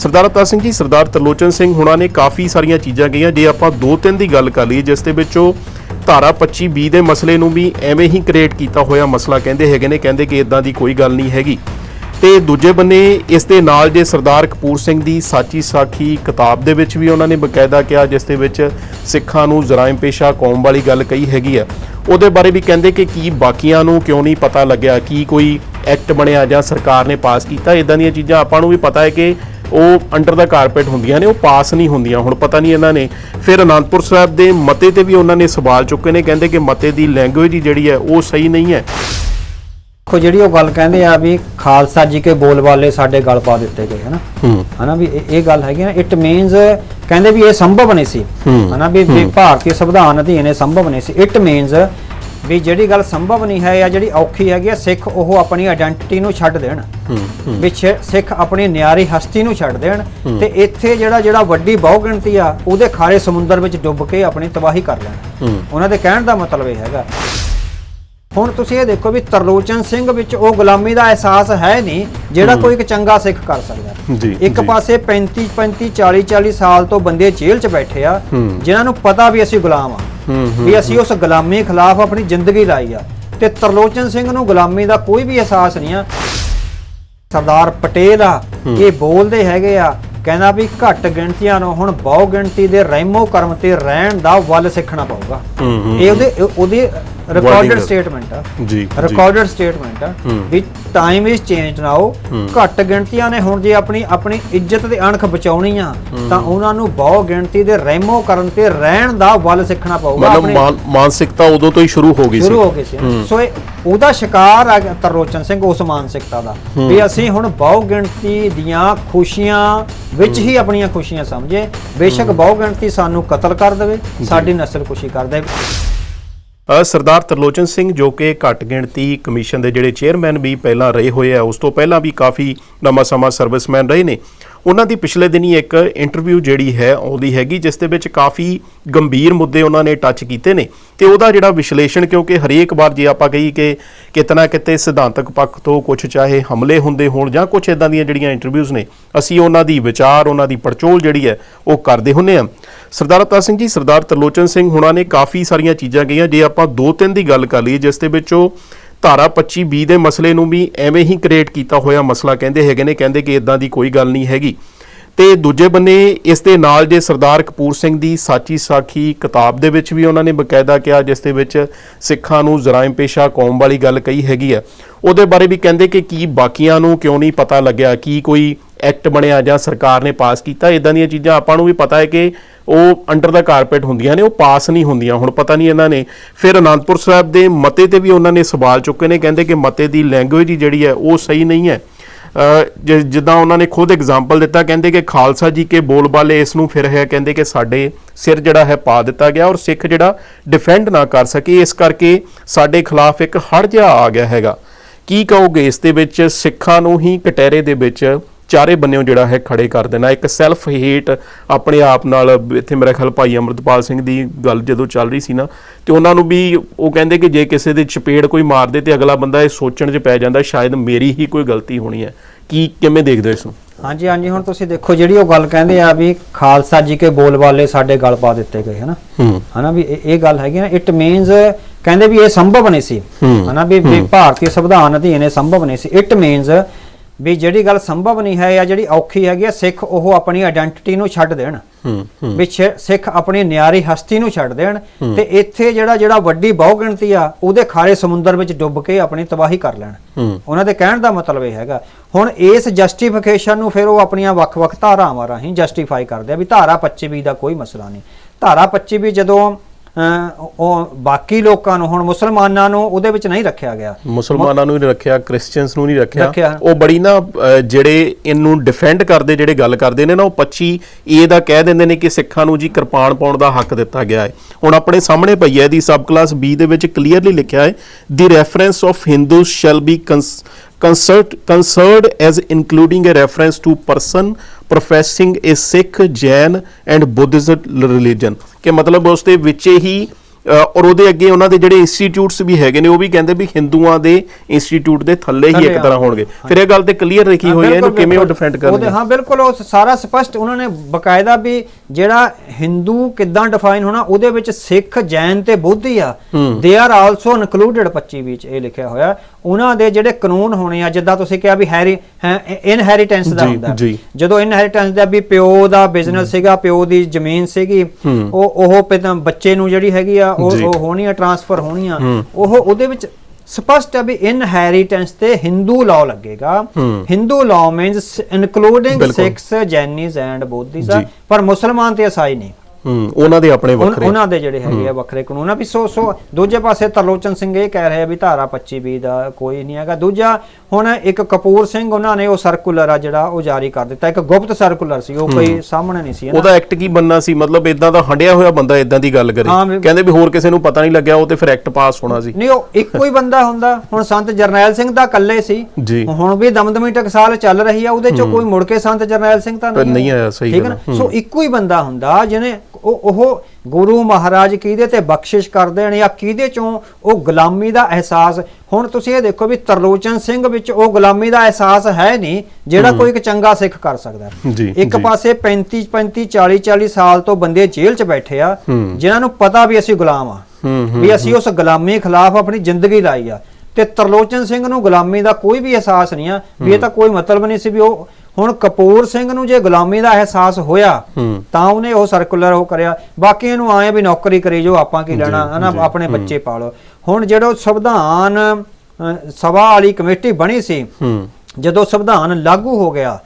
ਸਰਦਾਰ ਅਵਤਾਰ ਸਿੰਘ ਜੀ, ਸਰਦਾਰ ਤਰਲੋਚਨ ਸਿੰਘ ਹੁਣਾਂ ਨੇ ਕਾਫੀ ਸਾਰੀਆਂ ਚੀਜ਼ਾਂ ਕਹੀਆਂ। ਜੇ ਆਪਾਂ ਦੋ ਤਿੰਨ ਦੀ ਗੱਲ ਕਰ ਲਈਏ, ਜਿਸ ਦੇ ਵਿੱਚ ਉਹ ਧਾਰਾ 25 ਬੀ ਦੇ ਮਸਲੇ ਨੂੰ ਵੀ ਐਵੇਂ ਹੀ ਕ੍ਰੀਏਟ ਕੀਤਾ ਹੋਇਆ ਮਸਲਾ ਕਹਿੰਦੇ ਹੈਗੇ ਨੇ, ਕਹਿੰਦੇ ਕਿ ਇਦਾਂ ਦੀ ਕੋਈ ਗੱਲ ਨਹੀਂ ਹੈਗੀ। ਤੇ ਦੂਜੇ ਬੰਨੇ ਇਸ ਦੇ ਨਾਲ ਜੇ ਸਰਦਾਰ ਕਪੂਰ ਸਿੰਘ ਦੀ ਸਾਚੀ ਸਾਖੀ ਕਿਤਾਬ ਦੇ ਵਿੱਚ ਵੀ ਉਹਨਾਂ ਨੇ ਬਕਾਇਦਾ ਕਿਹਾ, ਜਿਸ ਦੇ ਵਿੱਚ ਸਿੱਖਾਂ ਨੂੰ ਜਰਾਇਮ ਪੇਸ਼ਾ ਕੌਮ ਵਾਲੀ ਗੱਲ ਕਹੀ ਹੈਗੀ ਆ ਉਹਦੇ ਬਾਰੇ ਵੀ ਕਹਿੰਦੇ ਕਿ ਕੀ ਬਾਕੀਆਂ ਨੂੰ ਕਿਉਂ ਨਹੀਂ ਪਤਾ ਲੱਗਿਆ, ਕੀ ਕੋਈ ਐਕਟ ਬਣਿਆ ਜਾਂ ਸਰਕਾਰ ਨੇ ਪਾਸ ਕੀਤਾ ਇਦਾਂ ਦੀਆਂ ਚੀਜ਼ਾਂ ਆਪਾਂ ਨੂੰ ਵੀ ਪਤਾ ਹੈ ਕਿ ਉਹ ਅੰਡਰ ਦਾ ਕਾਰਪੇਟ ਹੁੰਦੀਆਂ ਨੇ ਉਹ ਪਾਸ ਨਹੀਂ ਹੁੰਦੀਆਂ ਹੁਣ ਪਤਾ ਨਹੀਂ ਇਹਨਾਂ ਨੇ। ਫਿਰ ਅਨੰਦਪੁਰ ਸਾਹਿਬ ਦੇ ਮਤੇ ਤੇ ਵੀ ਉਹਨਾਂ ਨੇ ਸਵਾਲ ਚੁੱਕੇ ਨੇ ਕਹਿੰਦੇ ਕਿ ਮਤੇ ਦੀ ਲੈਂਗੁਏਜ ਜਿਹੜੀ ਹੈ ਉਹ ਸਹੀ ਨਹੀਂ ਹੈ। ਦੇਖੋ ਜਿਹੜੀ ਉਹ ਗੱਲ ਕਹਿੰਦੇ ਆ ਵੀ ਖਾਲਸਾ ਜੀ ਕੇ ਬੋਲ ਵਾਲੇ ਸਾਡੇ ਗਲ ਪਾ ਦਿੱਤੇ ਗਏ ਹਨਾ? ਹਨਾ ਵੀ ਇਹ- ਗੱਲ ਹੈਗੀ ਨਾ ਇਟ ਮੀਨਸ ਕਹਿੰਦੇ ਵੀ ਇਹ ਸੰਭਵ ਨਹੀਂ ਸੀ। ਹਨਾ ਵੀ ਭਾਰਤੀ ਸੰਵਿਧਾਨ ਅਧੀਨ ਇਹ ਸੰਭਵ ਨਹੀਂ ਸੀ। ਇਟ ਮੀਨਸ ਵੀ ਜਿਹੜੀ ਗੱਲ ਸੰਭਵ ਨਹੀਂ ਹੈ ਜਾਂ ਜਿਹੜੀ ਔਖੀ ਹੈਗੀ ਆ ਸਿੱਖ ਉਹ ਆਪਣੀ ਆਇਡੈਂਟੀਟੀ ਨੂੰ ਛੱਡ ਦੇਣ। ਵੀ ਸਿੱਖ ਆਪਣੀ ਨਿਆਰੀ ਹਸਤੀ ਨੂੰ ਛੱਡ ਦੇਣ ਤੇ ਇੱਥੇ ਜਿਹੜਾ ਜਿਹੜਾ ਵੱਡੀ ਬਹੁਗਿਣਤੀ ਆ ਉਹਦੇ ਖਾਰੇ ਸਮੁੰਦਰ ਵਿੱਚ ਡੁੱਬ ਕੇ ਆਪਣੀ ਤਬਾਹੀ ਕਰ ਲੈਣ। ਉਹਨਾਂ ਦੇ ਕਹਿਣ ਦਾ ਮਤਲਬ ਇਹ ਹੈਗਾ। ਹੁਣ ਤੁਸੀਂ ਇਹ ਦੇਖੋ ਵੀ ਤਰਲੋਚਨ ਸਿੰਘ ਵਿੱਚ ਉਹ ਗੁਲਾਮੀ ਦਾ ਅਹਿਸਾਸ ਹੈ ਨਹੀਂ ਜਿਹੜਾ ਕੋਈ ਇੱਕ ਚੰਗਾ ਸਿੱਖ ਕਰ ਸਕਦਾ। ਇੱਕ। ਪਾਸੇ 35 35 40 40 ਸਾਲ ਤੋਂ ਬੰਦੇ ਜੇਲ੍ਹ 'ਚ ਬੈਠੇ ਆ। ਜਿਨ੍ਹਾਂ ਨੂੰ ਪਤਾ ਵੀ ਅਸੀਂ ਗੁਲਾਮ ਆ। ਵੀ ਅਸੀਂ ਉਸ ਗੁਲਾਮੀ ਖਿਲਾਫ ਆਪਣੀ ਜ਼ਿੰਦਗੀ ਲਾਈ ਆ। ਤੇ ਤਰਲੋਚਨ ਸਿੰਘ ਨੂੰ ਗੁਲਾਮੀ ਦਾ ਕੋਈ ਵੀ ਅਹਿਸਾਸ ਨਹੀਂ ਆ। ਸਰਦਾਰ ਪਟੇਲ ਆ ਇਹ ਬੋਲਦੇ ਹੈਗੇ ਆ ਕਹਿੰਦਾ ਵੀ ਘੱਟ ਗਿਣਤੀਆਂ ਨੂੰ ਹੁਣ ਬਹੁ ਗਿਣਤੀ ਦੇ ਰਹਿਮੋ ਕਰਮ ਤੇ ਰਹਿਣ ਦਾ ਵੱਲ ਸਿੱਖਣਾ ਪਊਗਾ। ਇਹ ਉਹਦੇ ਉਹਦੀ ਰਿਕਾਰਡਡ। ਸਟੇਟਮੈਂਟ ਆ। ਜੀ। ਰਿਕਾਰਡਡ ਸਟੇਟਮੈਂਟ ਆ। ਵੀ ਟਾਈਮ ਇਜ਼ ਚੇਂਜ ਨਾਓ। ਘੱਟ ਗਿਣਤੀਆਂ ਨੇ ਹੁਣ ਜੇ ਆਪਣੀ ਆਪਣੀ ਇੱਜ਼ਤ ਤੇ ਅਣਖ ਬਚਾਉਣੀ ਆ ਤਾਂ ਉਹਨਾਂ ਨੂੰ ਬਹੁ ਗਿਣਤੀ ਦੇ ਰਹਿਮੋ ਕਰਨ ਤੇ ਰਹਿਣ ਦਾ ਵੱਲ ਸਿੱਖਣਾ ਪਊਗਾ ਮਤਲਬ ਮਾਨਸਿਕਤਾ ਉਦੋਂ ਤੋਂ ਹੀ ਸ਼ੁਰੂ ਹੋ ਗਈ ਸੀ। ਸ਼ੁਰੂ ਹੋ ਗਏ ਸੀ। ਸੋ ਉਹਦਾ ਸ਼ਿਕਾਰ ਆ ਗਿਆ ਤਰਲੋਚਨ ਸਿੰਘ ਉਸ ਮਾਨਸਿਕਤਾ ਦਾ। ਵੀ ਅਸੀਂ ਹੁਣ ਬਹੁ ਗਿਣਤੀ ਦੀਆਂ ਖੁਸ਼ੀਆਂ ਵਿੱਚ ਹੀ ਆਪਣੀਆਂ ਖੁਸ਼ੀਆਂ ਸਮਝੇ। ਬੇਸ਼ੱਕ ਬਹੁ ਗਿਣਤੀ ਸਾਨੂੰ ਕਤਲ ਕਰ ਦੇਵੇ ਸਾਡੀ ਨਸਲ ਖੁਸ਼ੀ ਕਰ ਦੇਵੇ। ਸਰਦਾਰ ਤਰਲੋਚਨ ਸਿੰਘ ਜੋ ਕਿ ਘੱਟ ਗਿਣਤੀ ਕਮਿਸ਼ਨ ਦੇ ਜਿਹੜੇ ਚੇਅਰਮੈਨ ਵੀ ਪਹਿਲਾਂ ਰਹੇ ਹੋਏ ਆ, ਉਸ ਤੋਂ ਪਹਿਲਾਂ ਵੀ ਕਾਫੀ ਲੰਮਾ ਸਮਾਂ ਸਰਵਿਸਮੈਨ ਰਹੇ ਨੇ। ਉਹਨਾਂ ਦੀ ਪਿਛਲੇ ਦਿਨੀ ਇੱਕ ਇੰਟਰਵਿਊ ਜਿਹੜੀ ਹੈ ਆਉਂਦੀ ਹੈਗੀ, ਜਿਸ ਦੇ ਵਿੱਚ ਕਾਫੀ ਗੰਭੀਰ ਮੁੱਦੇ ਉਹਨਾਂ ਨੇ ਟੱਚ ਕੀਤੇ ਨੇ ਤੇ ਉਹਦਾ ਜਿਹੜਾ ਵਿਸ਼ਲੇਸ਼ਣ, ਕਿਉਂਕਿ ਹਰੇਕ ਵਾਰ ਜੇ ਆਪਾਂ ਕਹੀ ਕਿ ਕਿਤਨਾ ਕਿਤੇ ਸਿਧਾਂਤਕ ਪੱਖ ਤੋਂ ਕੁਝ ਚਾਹੇ ਹਮਲੇ ਹੁੰਦੇ ਹੋਣ ਜਾਂ ਕੁਝ ਇਦਾਂ ਦੀਆਂ ਜਿਹੜੀਆਂ ਇੰਟਰਵਿਊਜ਼ ਨੇ, ਅਸੀਂ ਉਹਨਾਂ ਦੀ ਵਿਚਾਰ, ਉਹਨਾਂ ਦੀ ਪੜਚੋਲ ਜਿਹੜੀ ਹੈ, ਉਹ ਕਰਦੇ ਹੁੰਨੇ ਆ ਸਰਦਾਰ ਅਵਤਾਰ ਸਿੰਘ ਜੀ, ਸਰਦਾਰ ਤਰਲੋਚਨ ਸਿੰਘ ਹੁਣਾਂ ਨੇ ਕਾਫੀ ਸਾਰੀਆਂ ਚੀਜ਼ਾਂ ਕਹੀਆਂ। ਜੇ ਆਪਾਂ ਦੋ ਤਿੰਨ ਦੀ ਗੱਲ ਕਰ ਲਈਏ, ਜਿਸ ਦੇ ਵਿੱਚ ਉਹ ਧਾਰਾ 25 ਬੀ ਦੇ ਮਸਲੇ ਨੂੰ ਵੀ ਐਵੇਂ ਹੀ ਕ੍ਰੀਏਟ ਕੀਤਾ ਹੋਇਆ ਮਸਲਾ ਕਹਿੰਦੇ ਹੈਗੇ ਨੇ, ਕਹਿੰਦੇ ਕਿ ਇਦਾਂ ਦੀ ਕੋਈ ਗੱਲ ਨਹੀਂ ਹੈਗੀ। ਤੇ ਦੂਜੇ ਬੰਨੇ ਇਸ ਦੇ ਨਾਲ ਜੇ ਸਰਦਾਰ ਕਪੂਰ ਸਿੰਘ ਦੀ ਸਾਚੀ ਸਾਖੀ ਕਿਤਾਬ ਦੇ ਵਿੱਚ ਵੀ ਉਹਨਾਂ ਨੇ ਬਕਾਇਦਾ ਕਿਹਾ, ਜਿਸ ਦੇ ਵਿੱਚ ਸਿੱਖਾਂ ਨੂੰ ਜਰਾਇਮ ਪੇਸ਼ਾ ਕੌਮ ਵਾਲੀ ਗੱਲ ਕਹੀ ਹੈਗੀ ਆ ਉਹਦੇ ਬਾਰੇ ਵੀ ਕਹਿੰਦੇ ਕਿ ਕੀ ਬਾਕੀਆਂ ਨੂੰ ਕਿਉਂ ਨਹੀਂ ਪਤਾ ਲੱਗਿਆ, ਕੀ ਕੋਈ ਐਕਟ ਬਣਿਆ ਜਾਂ ਸਰਕਾਰ ਨੇ ਪਾਸ ਕੀਤਾ ਇਦਾਂ ਦੀਆਂ ਚੀਜ਼ਾਂ ਆਪਾਂ ਨੂੰ ਵੀ ਪਤਾ ਹੈ ਕਿ ਉਹ ਅੰਡਰ ਦਾ ਕਾਰਪੇਟ ਹੁੰਦੀਆਂ ਨੇ, ਉਹ ਪਾਸ ਨਹੀਂ ਹੁੰਦੀਆਂ। ਹੁਣ ਪਤਾ ਨਹੀਂ ਇਹਨਾਂ ਨੇ, ਫਿਰ ਅਨੰਦਪੁਰ ਸਾਹਿਬ ਦੇ ਮਤੇ ਤੇ ਵੀ ਉਹਨਾਂ ਨੇ ਸਵਾਲ ਚੁੱਕੇ ਨੇ, ਕਹਿੰਦੇ ਕਿ ਮਤੇ ਦੀ ਲੈਂਗੁਏਜ ਹੀ ਜਿਹੜੀ ਹੈ, ਉਹ ਸਹੀ ਨਹੀਂ ਹੈ। ਜਿੱਦਾਂ ਉਹਨਾਂ ਨੇ ਖੁਦ ਐਗਜ਼ਾਮਪਲ ਦਿੱਤਾ, ਕਹਿੰਦੇ ਕਿ ਖਾਲਸਾ ਜੀ ਕੇ ਬੋਲਬਾਲੇ ਇਸ ਨੂੰ ਫਿਰ ਹੈ, ਕਹਿੰਦੇ ਕਿ ਸਾਡੇ ਸਿਰ ਜਿਹੜਾ ਹੈ ਪਾ ਦਿੱਤਾ ਗਿਆ ਔਰ ਸਿੱਖ ਜਿਹੜਾ ਡਿਫੈਂਡ ਨਾ ਕਰ ਸਕੇ, ਇਸ ਕਰਕੇ ਸਾਡੇ ਖਿਲਾਫ ਇੱਕ ਹੜ ਜਿਹਾ ਆ ਗਿਆ ਹੈਗਾ। ਕੀ ਕਹੋਗੇ ਇਸ ਦੇ ਵਿੱਚ ਸਿੱਖਾਂ ਨੂੰ ਹੀ ਕਟਹਿਰੇ ਦੇ ਵਿੱਚ ਚਾਰੇ ਬੰਨਿਓ ਜਿਹੜਾ ਹੈ ਖੜੇ ਕਰ ਦੇਣਾ। ਇੱਕ ਸੈਲਫ ਹੇਟ ਆਪਣੇ ਆਪ ਨਾਲ ਇੱਥੇ ਮੇਰਾ ਖਿਆਲ ਭਾਈ ਅਮਰਤਪਾਲ ਸਿੰਘ ਦੀ ਗੱਲ ਜਦੋਂ ਚੱਲ ਰਹੀ ਸੀ ਨਾ ਤੇ ਉਹਨਾਂ ਨੂੰ ਵੀ ਉਹ ਕਹਿੰਦੇ ਕਿ ਜੇ ਕਿਸੇ ਦੇ ਚਪੇੜ ਕੋਈ ਮਾਰ ਦੇ ਤੇ ਅਗਲਾ ਬੰਦਾ ਇਹ ਸੋਚਣ 'ਚ ਪੈ ਜਾਂਦਾ ਸ਼ਾਇਦ ਮੇਰੀ ਹੀ ਕੋਈ ਗਲਤੀ ਹੋਣੀ ਹੈ। ਕੀ ਕਿਵੇਂ ਦੇਖਦੇ ਹੋ ਇਸ ਨੂੰ? ਹਾਂਜੀ ਹਾਂਜੀ ਹੁਣ ਤੁਸੀਂ ਦੇਖੋ ਜਿਹੜੀ ਉਹ ਗੱਲ ਕਹਿੰਦੇ ਆ ਵੀ ਖਾਲਸਾ ਜੀ ਕੇ ਬੋਲ ਵਾਲੇ ਸਾਡੇ ਗਲ ਪਾ ਦਿੱਤੇ ਗਏ ਹਨਾ? ਹਨਾ ਵੀ ਇਹ ਗੱਲ ਹੈਗੀ ਨਾ ਇਟ ਮੀਨਸ ਕਹਿੰਦੇ ਵੀ ਇਹ ਸੰਭਵ ਨਹੀਂ ਸੀ। ਹਨਾ ਵੀ ਵੀ ਭਾਰਤੀ ਸੰਵਿਧਾਨ ਅਧੀਨ ਇਹ ਸੰਭਵ ਨਹੀਂ ਸੀ। ਇਟ ਮੀਨਸ ਵੀ ਜਿਹੜੀ ਗੱਲ ਸੰਭਵ ਨਹੀਂ ਹੈ ਜਾਂ ਜਿਹੜੀ ਔਖੀ ਹੈਗੀ ਆ ਸਿੱਖ ਉਹ ਆਪਣੀ ਆਇਡੈਂਟੀਟੀ ਨੂੰ ਛੱਡ ਦੇਣ। ਹੂੰ ਹੂੰ। ਵੀ ਸਿੱਖ ਆਪਣੀ ਨਿਆਰੀ ਹਸਤੀ ਨੂੰ ਛੱਡ ਦੇਣ ਤੇ ਇੱਥੇ ਜਿਹੜਾ ਜਿਹੜਾ ਵੱਡੀ ਬਹੁਗਿਣਤੀ ਆ ਉਹਦੇ ਖਾਰੇ ਸਮੁੰਦਰ ਵਿੱਚ ਡੁੱਬ ਕੇ ਆਪਣੀ ਤਬਾਹੀ ਕਰ ਲੈਣ। ਹੂੰ। ਉਹਨਾਂ ਦੇ ਕਹਿਣ ਦਾ ਮਤਲਬ ਇਹ ਹੈਗਾ ਹੁਣ ਇਸ ਜਸਟੀਫਿਕੇਸ਼ਨ ਨੂੰ ਫਿਰ ਉਹ ਆਪਣੀਆਂ ਵੱਖ-ਵੱਖ ਧਾਰਾਵਾਂ ਰਾਹੀਂ ਜਸਟੀਫਾਈ ਕਰਦੇ ਆ ਵੀ ਧਾਰਾ 25 ਦਾ ਕੋਈ ਮਸਲਾ ਨਹੀਂ। ਧਾਰਾ 25 ਵੀ ਜਦੋਂ ਉਹ ਬਾਕੀ ਲੋਕਾਂ ਨੂੰ ਹੁਣ ਮੁਸਲਮਾਨਾਂ ਨੂੰ ਉਹਦੇ ਵਿੱਚ ਨਹੀਂ ਰੱਖਿਆ ਗਿਆ। ਮੁਸਲਮਾਨਾਂ ਨੂੰ ਨਹੀਂ ਰੱਖਿਆ ਕ੍ਰਿਸਚੀਅਨਸ ਨੂੰ ਨਹੀਂ ਰੱਖਿਆ। ਉਹ ਬੜੀ ਨਾ ਜਿਹੜੇ ਇਹਨੂੰ ਡਿਫੈਂਡ ਕਰਦੇ ਜਿਹੜੇ ਗੱਲ ਕਰਦੇ ਨੇ ਨਾ ਉਹ 25 ਏ ਦਾ ਕਹਿ ਦਿੰਦੇ ਨੇ ਕਿ ਸਿੱਖਾਂ ਨੂੰ ਜੀ ਕਿਰਪਾਨ ਪਾਉਣ ਦਾ ਹੱਕ ਦਿੱਤਾ ਗਿਆ ਹੈ। ਹੁਣ ਆਪਣੇ ਸਾਹਮਣੇ ਪਈ ਹੈ ਇਹਦੀ ਸਬ ਕਲਾਸ ਬੀ ਦੇ ਵਿੱਚ ਕਲੀਅਰਲੀ ਲਿਖਿਆ ਹੈ the reference of Hindus shall be concert considered as including a reference to person professing a Sikh, Jain and Buddhist religion ਕਿ ਮਤਲਬ ਉਸ ਦੇ ਵਿੱਚ ਹੀ ਅ, ਔਰ ਉਹਦੇ ਅੱਗੇ ਉਹਨਾਂ ਦੇ ਜਿਹੜੇ ਇੰਸਟੀਚਿਊਟਸ ਵੀ ਹੈਗੇ ਨੇ ਉਹ ਵੀ ਕਹਿੰਦੇ ਵੀ ਹਿੰਦੂਆਂ ਦੇ ਇੰਸਟੀਚਿਊਟ ਦੇ ਥੱਲੇ ਹੀ ਇੱਕ ਤਰ੍ਹਾਂ ਹੋਣਗੇ। ਫਿਰ ਇਹ ਗੱਲ ਤੇ ਕਲੀਅਰ ਲਿਖੀ ਹੋਈ ਹੈ ਇਹਨੂੰ ਕਿਵੇਂ ਉਹ। ਡਿਫੈਂਡ ਕਰਨਗੇ? ਹਾਂ ਬਿਲਕੁਲ ਉਹ ਸਾਰਾ ਸਪਸ਼ਟ ਉਹਨਾਂ ਨੇ ਬਕਾਇਦਾ ਵੀ ਜਿਹੜਾ ਹਿੰਦੂ ਕਿੱਦਾਂ ਡਿਫਾਈਨ ਹੋਣਾ ਉਹਦੇ ਵਿੱਚ ਸਿੱਖ ਜੈਨ ਤੇ ਬੁੱਧੀ ਆ। ਦੇ ਆਰ ਆਲਸੋ ਇਨਕਲੂਡਡ 25 ਵਿੱਚ ਇਹ ਲਿਖਿਆ ਹੋਇਆ। ਉਹਨਾਂ ਦੇ ਜਿਹੜੇ ਕਾਨੂੰਨ ਹੋਣੇ ਆ ਜਿੱਦਾਂ ਤੁਸੀਂ ਕਿਹਾ ਵੀ ਹੈਰੀ ਇਨਹੈਰੀਟੈਂਸ ਦਾ ਹੁੰਦਾ। ਜਦੋਂ ਇਨਹੈਰੀਟੈਂਸ ਦਾ ਵੀ ਪਿਓ ਦਾ ਬਿਜ਼ਨਸ ਸੀਗਾ ਪਿਓ ਦੀ ਜ਼ਮੀਨ ਸੀਗੀ ਉਹ ਉਹ ਪਿਤਾ ਬੱਚੇ ਨੂੰ ਜਿਹੜੀ ਹੈਗੀ ਆ ਉਹ। ਉਹ ਹੋਣੀ ਆ ਟ੍ਰਾਂਸਫਰ ਹੋਣੀ ਆ ਉਹ ਉਹਦੇ ਵਿੱਚ ਸਪਸ਼ਟ ਹੈ ਵੀ ਇਨਹੈਰੀਟੈਂਸ ਤੇ ਹਿੰਦੂ ਲਾਅ ਲੱਗੇਗਾ Hindu law means including. Sikhs Jains and Buddhists ਜੀ। ਪਰ ਮੁਸਲਮਾਨ ਤੇ ਅਸਾਈ ਨਹੀਂ ਹੂੰ ਉਹਨਾਂ ਦੇ ਆਪਣੇ ਉਨ- ਵੱਖਰੇ। ਉਹਨਾਂ ਦੇ ਜਿਹੜੇ ਹੈਗੇ ਆ ਵੱਖਰੇ ਕਾਨੂੰਨ ਆ ਵੀ ਸੋ ਸੋ ਦੂਜੇ ਪਾਸੇ ਤਰਲੋਚਨ ਸਿੰਘ ਇਹ ਕਹਿ ਰਿਹਾ ਵੀ ਧਾਰਾ 25 ਬੀ ਦਾ ਕੋਈ ਨਹੀਂ ਹੈਗਾ। ਦੂਜਾ ਹੁਣ ਇੱਕ ਕਪੂਰ ਸਿੰਘ ਉਹਨਾਂ ਨੇ ਉਹ ਸਰਕੂਲਰ ਆ ਜਿਹੜਾ ਉਹ ਜਾਰੀ ਕਰ ਦਿੱਤਾ। ਇੱਕ ਗੁਪਤ ਸਰਕੂਲਰ ਸੀ ਉਹ ਕੋਈ ਸਾਹਮਣੇ ਨਹੀਂ ਸੀ। ਉਹਦਾ ਐਕਟ ਕੀ ਬੰਨਾ ਸੀ? ਮਤਲਬ ਇਦਾਂ ਦਾ ਹੰਡਿਆ ਹੋਇਆ ਬੰਦਾ ਇਦਾਂ ਦੀ ਗੱਲ ਕਰੇ। ਵੀ- ਕਹਿੰਦੇ ਵੀ ਹੋਰ ਕਿਸੇ ਨੂੰ ਪਤਾ ਨਹੀਂ ਲੱਗਿਆ ਉਹ ਤੇ ਫਿਰ ਐਕਟ ਪਾਸ ਹੋਣਾ ਸੀ। ਨਹੀਂ ਉਹ ਇੱਕੋ ਹੀ ਬੰਦਾ ਹੁੰਦਾ। ਹੁਣ ਸੰਤ ਜਰਨੈਲ ਸਿੰਘ ਦਾ ਇਕੱਲੇ ਸੀ। ਜੀ। ਹੁਣ ਵੀ ਦਮਦਮੀ ਟਕਸਾਲ ਚੱਲ ਰਹੀ ਆ ਉਹਦੇ ਚੋਂ ਕੋਈ ਮੁੜ ਕੇ ਸੰਤ ਜਰਨੈਲ ਸਿੰਘ ਤਾਂ ਪਰ ਨਹੀਂ ਆਇਆ, ਸਹੀ ਠੀਕ ਹੈ ਗੱਲ ਨਾ? ਸੋ ਇੱਕੋ ਹੀ ਬੰਦਾ ਹੁੰਦਾ ਜਿਹਨੇ ਉਹ ਉਹ ਗੁਰੂ ਮਹਾਰਾਜ ਕਿਹਦੇ ਤੇ ਬਖਸ਼ਿਸ਼ ਕਰਦੇ ਨੇ ਜਾਂ ਕਿਹਦੇ ਚੋਂ ਉਹ ਗੁਲਾਮੀ ਦਾ ਅਹਿਸਾਸ? ਹੁਣ ਤੁਸੀਂ ਇਹ ਦੇਖੋ ਵੀ ਤਰਲੋਚਨ ਸਿੰਘ ਵਿੱਚ ਉਹ ਗੁਲਾਮੀ ਦਾ ਅਹਿਸਾਸ ਹੈ ਨਹੀਂ ਜਿਹੜਾ ਕੋਈ ਇੱਕ ਚੰਗਾ ਸਿੱਖ ਕਰ ਸਕਦਾ ਇੱਕ। ਪਾਸੇ 35 35 40 40 ਸਾਲ ਤੋਂ ਬੰਦੇ ਜੇਲ੍ਹ 'ਚ ਬੈਠੇ ਆ ਜਿਨ੍ਹਾਂ ਨੂੰ ਪਤਾ ਵੀ ਅਸੀਂ ਗੁਲਾਮ ਆ ਵੀ ਅਸੀਂ ਉਸ ਗੁਲਾਮੀ ਖਿਲਾਫ ਆਪਣੀ ਜ਼ਿੰਦਗੀ ਲਾਈ ਆ। ਤੇ ਤਰਲੋਚਨ ਸਿੰਘ ਨੂੰ ਗੁਲਾਮੀ ਦਾ ਕੋਈ ਵੀ ਅਹਿਸਾਸ ਨਹੀਂ ਆ ਵੀ ਇਹ ਤਾਂ ਕੋਈ ਮਤਲਬ ਨਹੀਂ ਸੀ ਵੀ ਉਹ ਹੁਣ ਕਪੂਰ ਸਿੰਘ ਨੂੰ ਜੇ ਗੁਲਾਮੀ ਦਾ ਅਹਿਸਾਸ ਹੋਇਆ। ਤਾਂ ਉਹਨੇ ਉਹ ਸਰਕੂਲਰ ਉਹ ਕਰਿਆ। ਬਾਕੀ ਇਹਨੂੰ ਆਏ ਵੀ ਨੌਕਰੀ ਕਰੀ ਜੋ ਆਪਾਂ ਕੀ ਲੈਣਾ ਹਨਾ ਆਪਣੇ ਬੱਚੇ ਪਾਲੋ। ਹੁਣ ਜਿਹੜਾ ਸੰਵਿਧਾਨ ਸਭਾ ਵਾਲੀ ਕਮੇਟੀ ਬਣੀ ਸੀ ਜਦੋਂ ਸੰਵਿਧਾਨ ਲਾਗੂ ਹੋ ਗਿਆ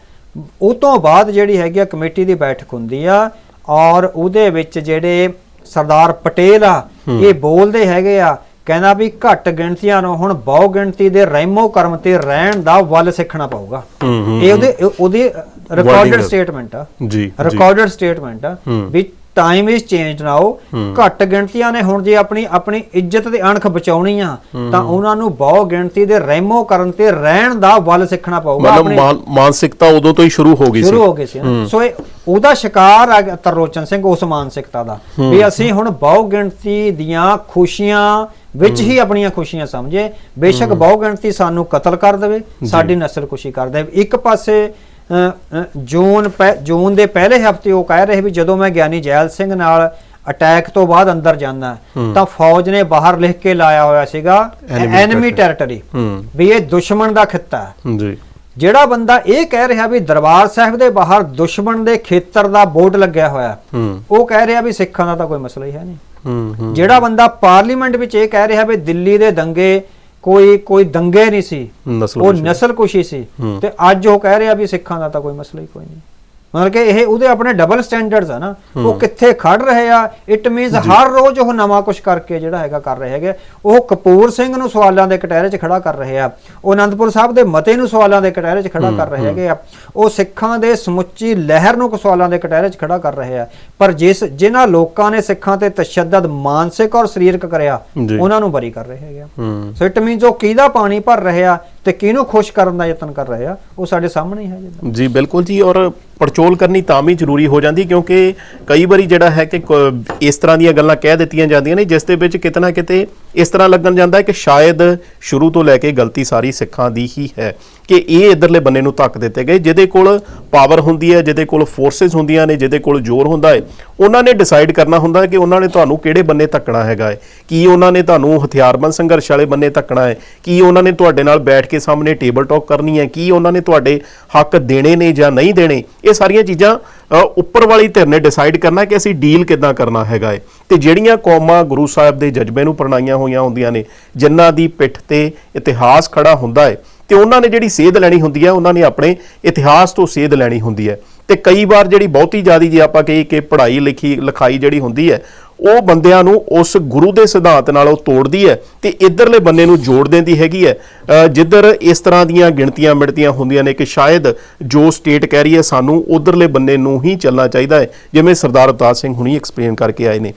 ਉਹ ਤੋਂ ਬਾਅਦ ਜਿਹੜੀ ਹੈਗੀ ਆ ਕਮੇਟੀ ਦੀ ਬੈਠਕ ਹੁੰਦੀ ਆ ਔਰ ਉਹਦੇ ਵਿੱਚ ਜਿਹੜੇ ਸਰਦਾਰ ਪਟੇਲ ਆ ਇਹ ਬੋਲਦੇ ਹੈਗੇ ਆ ਕਹਿੰਦਾ ਵੀ ਘੱਟ ਗਿਣਤੀਆਂ ਨੂੰ ਹੁਣ ਬਹੁ ਗਿਣਤੀ ਦੇ ਰਹਿਮੋ ਕਰਮ ਤੇ ਰਹਿਣ ਦਾ ਵੱਲ ਸਿੱਖਣਾ ਪਊਗਾ ਇਹ ਉਹਦੇ ਉਹਦੀ ਰਿਕਾਰਡਡ। ਸਟੇਟਮੈਂਟ ਆ ਜੀ ਰਿਕਾਰਡਡ ਸਟੇਟਮੈਂਟ ਆ। ਵੀ ਟਾਈਮ ਇਜ਼ ਚੇਂਜ ਨਾਓ ਘੱਟ ਗਿਣਤੀਆਂ ਨੇ ਹੁਣ ਜੇ ਆਪਣੀ ਆਪਣੀ ਇੱਜ਼ਤ ਤੇ ਅਣਖ ਬਚਾਉਣੀ ਆ ਤਾਂ ਉਹਨਾਂ ਨੂੰ ਬਹੁ ਗਿਣਤੀ ਦੇ ਰਹਿਮੋ ਕਰਨ ਤੇ ਰਹਿਣ ਦਾ ਵੱਲ ਸਿੱਖਣਾ ਪਊਗਾ ਮਤਲਬ ਮਾਨਸਿਕਤਾ ਉਦੋਂ ਤੋਂ ਹੀ ਸ਼ੁਰੂ ਹੋ ਗਈ ਸੀ। ਸ਼ੁਰੂ ਹੋ ਗਏ ਸੀ। ਸੋ ਇਹ ਉਹਦਾ ਸ਼ਿਕਾਰ ਆ ਗਿਆ ਤਰਲੋਚਨ ਸਿੰਘ ਉਸ ਮਾਨਸਿਕਤਾ ਦਾ। ਵੀ ਅਸੀਂ ਹੁਣ ਬਹੁ ਗਿਣਤੀ ਦੀਆਂ ਖੁਸ਼ੀਆਂ ਵਿੱਚ ਹੀ। ਆਪਣੀਆਂ ਖੁਸ਼ੀਆਂ ਸਮਝੇ। ਬੇਸ਼ੱਕ ਬਹੁ ਗਿਣਤੀ ਸਾਨੂੰ ਕਤਲ ਕਰ ਦੇਵੇ ਸਾਡੀ ਨਸਲ ਖੁਸ਼ੀ ਕਰ ਦੇਵੇ। ਇੱਕ ਪਾਸੇ ਜੂਨ ਜੂਨ ਦੇ ਪਹਿਲੇ ਹਫ਼ਤੇ ਉਹ ਕਹਿ ਰਹੇ ਵੀ ਜਦੋਂ ਮੈਂ ਗਿਆਨੀ ਜੈਲ ਸਿੰਘ ਨਾਲ ਅਟੈਕ ਤੋਂ ਬਾਅਦ ਅੰਦਰ ਜਾਂਦਾ ਤਾਂ ਫੌਜ ਨੇ ਬਾਹਰ ਲਿਖ ਕੇ ਲਾਇਆ ਹੋਇਆ ਸੀਗਾ ਐਨਮੀ ਟੈਰੀਟਰੀ ਵੀ ਇਹ ਦੁਸ਼ਮਣ ਦਾ ਖਿੱਤਾ ਹੈ। ਜੀ। ਜਿਹੜਾ ਬੰਦਾ ਇਹ ਕਹਿ ਰਿਹਾ ਵੀ ਦਰਬਾਰ ਸਾਹਿਬ ਦੇ ਬਾਹਰ ਦੁਸ਼ਮਣ ਦੇ ਖੇਤਰ ਦਾ ਬੋਰਡ ਲੱਗਿਆ ਹੋਇਆ ਉਹ ਕਹਿ ਰਿਹਾ ਵੀ ਸਿੱਖਾਂ ਦਾ ਤਾਂ ਕੋਈ ਮਸਲਾ ਹੀ ਹੈ ਨਹੀਂ। ਜਿਹੜਾ ਬੰਦਾ ਪਾਰਲੀਮੈਂਟ ਵਿੱਚ ਇਹ ਕਹਿ ਰਿਹਾ ਵੀ ਦਿੱਲੀ ਦੇ ਦੰਗੇ ਕੋਈ ਕੋਈ ਦੰਗੇ ਨਹੀਂ ਸੀ ਉਹ। ਨਸਲ ਕੁਸ਼ੀ ਸੀ। ਤੇ ਅੱਜ ਉਹ ਕਹਿ ਰਿਹਾ ਵੀ ਸਿੱਖਾਂ ਦਾ ਤਾਂ ਕੋਈ ਮਸਲਾ ਹੀ ਕੋਈ ਨਹੀਂ ਮਤਲਬ ਕਿ ਇਹ ਉਹਦੇ ਆਪਣੇ ਡਬਲ ਸਟੈਂਡਰਡਸ ਆ ਨਾ। ਉਹ ਕਿੱਥੇ ਖੜ ਰਹੇ ਆ ਇਟ ਮੀਨਸ ਹਰ ਰੋਜ਼ ਉਹ ਨਵਾਂ ਕੁਝ ਕਰਕੇ ਜਿਹੜਾ ਹੈਗਾ ਕਰ ਰਹੇ ਹੈਗੇ ਉਹ ਕਪੂਰ ਸਿੰਘ ਨੂੰ ਸਵਾਲਾਂ ਦੇ ਕਟਹਿਰੇ 'ਚ ਖੜਾ ਕਰ ਰਹੇ ਆ। ਉਹ ਅਨੰਦਪੁਰ ਸਾਹਿਬ ਦੇ ਮਤੇ ਨੂੰ ਸਵਾਲਾਂ ਦੇ ਕਟਹਿਰੇ 'ਚ ਖੜਾ ਕਰ ਰਹੇ ਹੈਗੇ ਆ। ਉਹ ਸਿੱਖਾਂ ਦੇ ਸਮੁੱਚੀ ਲਹਿਰ ਨੂੰ ਸਵਾਲਾਂ ਦੇ ਕਟਹਿਰੇ 'ਚ ਖੜਾ ਕਰ ਰਹੇ ਆ। ਪਰ ਜਿਸ ਜਿਨ੍ਹਾਂ ਲੋਕਾਂ ਨੇ ਸਿੱਖਾਂ ਤੇ ਤਸ਼ੱਦਦ ਮਾਨਸਿਕ ਔਰ ਸਰੀਰਕ ਕਰਿਆ। ਉਹਨਾਂ ਨੂੰ ਬਰੀ ਕਰ ਰਹੇ ਹੈਗੇ ਆ। ਸੋ ਇਟ ਮੀਨਸ ਉਹ ਕਿਹਦਾ ਪਾਣੀ ਭਰ ਰਹੇ ਆ? ਤੇ ਕਿਹਨੂੰ ਖੁਸ਼ ਕਰਨ ਦਾ ਯਤਨ ਕਰ ਰਹੇ ਆ? ਉਹ ਸਾਡੇ ਸਾਹਮਣੇ ਹੀ ਹੈ ਜਿੱਦਾਂ। ਜੀ, ਬਿਲਕੁਲ ਜੀ, ਔਰ ਪੜਚੋਲ ਕਰਨੀ ਤਾਂ ਵੀ ਜ਼ਰੂਰੀ ਹੋ ਜਾਂਦੀ ਕਿਉਂਕਿ ਕਈ ਵਾਰੀ ਜਿਹੜਾ ਹੈ ਕਿ ਕ- ਇਸ ਤਰ੍ਹਾਂ ਦੀਆਂ ਗੱਲਾਂ ਕਹਿ ਦਿੱਤੀਆਂ ਜਾਂਦੀਆਂ ਨੇ, ਜਿਸ ਦੇ ਵਿੱਚ ਕਿਤੇ ਨਾ ਕਿਤੇ ਇਸ ਤਰ੍ਹਾਂ ਲੱਗਣ ਜਾਂਦਾ ਹੈ ਕਿ ਸ਼ਾਇਦ ਸ਼ੁਰੂ ਤੋਂ ਲੈ ਕੇ ਗਲਤੀ ਸਾਰੀ ਸਿੱਖਾਂ ਦੀ ਹੀ ਹੈ ਕਿ ਇਹ ਇਧਰਲੇ ਬੰਨੇ ਨੂੰ ਧੱਕ ਦਿੱਤੇ ਗਏ, ਜਿਹਦੇ ਕੋਲ ਪਾਵਰ ਹੁੰਦੀ ਹੈ, ਜਿਹਦੇ ਕੋਲ ਫੋਰਸਸ ਹੁੰਦੀਆਂ ਨੇ, ਜਿਹਦੇ ਕੋਲ ਜ਼ੋਰ ਹੁੰਦਾ ਹੈ, ਉਹਨਾਂ ਨੇ ਡਿਸਾਈਡ ਕਰਨਾ ਹੁੰਦਾ ਕਿ ਉਹਨਾਂ ਨੇ ਤੁਹਾਨੂੰ ਕਿਹੜੇ ਬੰਨੇ ਧੱਕਣਾ ਹੈਗਾ ਹੈ। ਕੀ ਉਹਨਾਂ ਨੇ ਤੁਹਾਨੂੰ ਹਥਿਆਰਬੰਦ ਸੰਘਰਸ਼ ਵਾਲੇ ਬੰਨੇ ਧੱਕਣਾ ਹੈ? ਕੀ ਉਹਨਾਂ ਨੇ ਤੁਹਾਡੇ ਨਾਲ ਬੈਠ ਕੇ ਸਾਹਮਣੇ ਟੇਬਲ ਟਾਕ ਕਰਨੀ ਹੈ? ਕੀ ਉਹਨਾਂ ਨੇ ਤੁਹਾਡੇ ਹੱਕ ਦੇਣੇ ਨੇ ਜਾਂ ਨਹੀਂ ਦੇਣੇ? ਇਹ ਸਾਰੀਆਂ ਚੀਜ਼ਾਂ ਉੱਪਰ ਵਾਲੀ ਧਿਰ ਨੇ ਡਿਸਾਈਡ ਕਰਨਾ ਕਿ ਅਸੀਂ ਡੀਲ ਕਿੱਦਾਂ ਕਰਨਾ ਹੈਗਾ ਹੈ ਤੇ ਜਿਹੜੀਆਂ ਕੌਮਾਂ ਗੁਰੂ ਸਾਹਿਬ ਦੇ ਜਜ਼ਬੇ ਨੂੰ ਪ੍ਰਣਾਈਆਂ ਹੋਈਆਂ ਹੁੰਦੀਆਂ ਨੇ, ਜਿਨ੍ਹਾਂ ਦੀ ਪਿੱਠ ਤੇ ਇਤਿਹਾਸ ਖੜਾ ਹੁੰਦਾ ਹੈ ਤੇ ਉਹਨਾਂ ਨੇ ਜਿਹੜੀ ਸੇਧ ਲੈਣੀ ਹੁੰਦੀ ਹੈ ਉਹਨਾਂ ਨੇ ਆਪਣੇ ਇਤਿਹਾਸ ਤੋਂ ਸੇਧ ਲੈਣੀ ਹੁੰਦੀ ਹੈ ਤੇ ਕਈ ਵਾਰ ਜਿਹੜੀ ਬਹੁਤੀ ਜ਼ਿਆਦੀ ਜੇ ਆਪਾਂ ਕਹੀ ਕਿ ਪੜ੍ਹਾਈ ਲਿਖੀ ਲਿਖਾਈ ਜਿਹੜੀ ਹੁੰਦੀ ਹੈ ਉਹ ਬੰਦਿਆਂ ਨੂੰ ਉਸ ਗੁਰੂ ਦੇ ਸਿਧਾਂਤ ਨਾਲ ਉਹ ਤੋੜਦੀ ਹੈ ਤੇ ਇਧਰਲੇ ਬੰਨੇ ਨੂੰ ਜੋੜ ਦਿੰਦੀ ਹੈਗੀ ਹੈ। ਜਿੱਧਰ ਇਸ ਤਰ੍ਹਾਂ ਦੀਆਂ ਗਿਣਤੀਆਂ ਮਿਣਤੀਆਂ ਹੁੰਦੀਆਂ ਨੇ ਕਿ ਸ਼ਾਇਦ ਜੋ ਸਟੇਟ ਕਹਿ ਰਹੀ ਹੈ, ਸਾਨੂੰ ਉਧਰਲੇ ਬੰਨੇ ਨੂੰ ਹੀ ਚੱਲਣਾ ਚਾਹੀਦਾ ਹੈ, ਜਿਵੇਂ ਸਰਦਾਰ ਅਵਤਾਰ ਸਿੰਘ ਹੁਣੀ ਐਕਸਪਲੇਨ ਕਰਕੇ ਆਏ ਨੇ।